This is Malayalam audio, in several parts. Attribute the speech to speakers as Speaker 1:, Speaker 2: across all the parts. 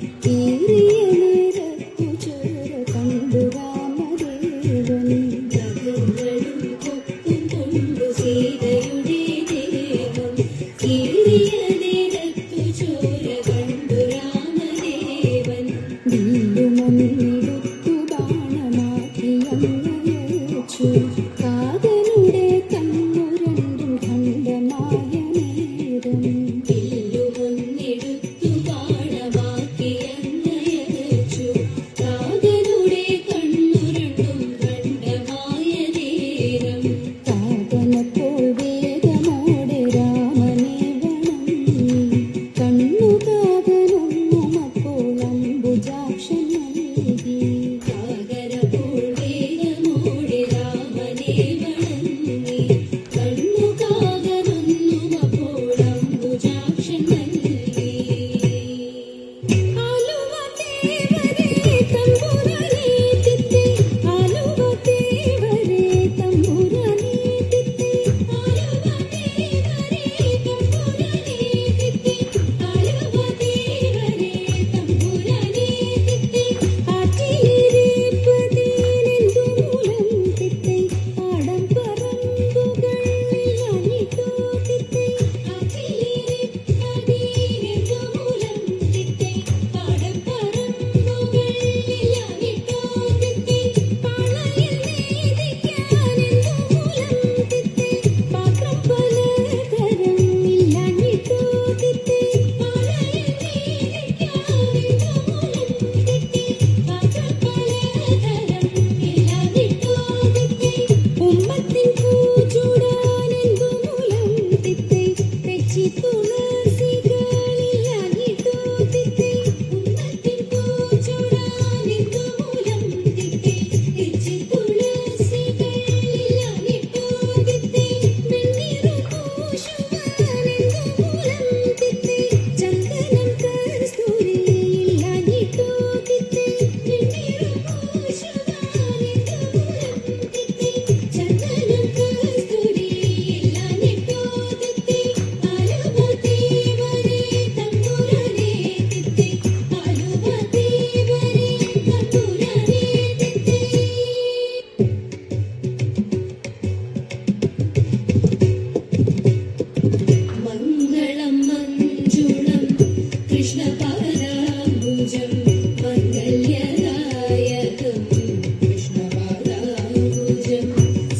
Speaker 1: Thank you.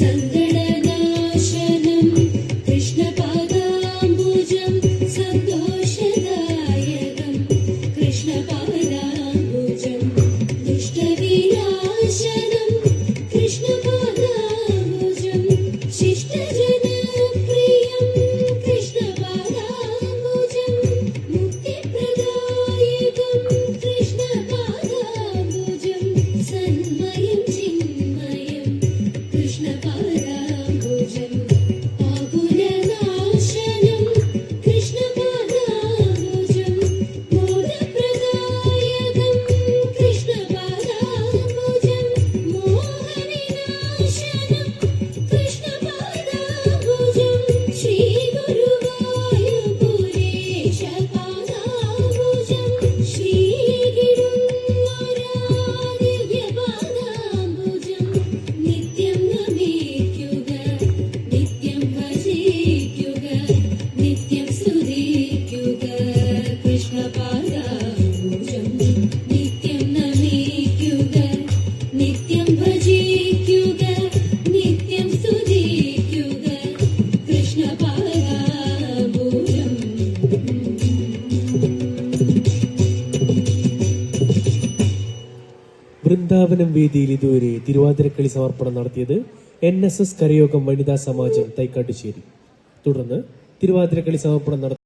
Speaker 1: send
Speaker 2: കവനം വേദിയിൽ ഇതുവരെ തിരുവാതിരക്കളി സമർപ്പണം നടത്തിയത് എൻ എസ് എസ് കരയോഗം വനിതാ സമാജം തൈക്കാട്ടുശ്ശേരി. തുടർന്ന് തിരുവാതിരക്കളി സമർപ്പണം നടത്തി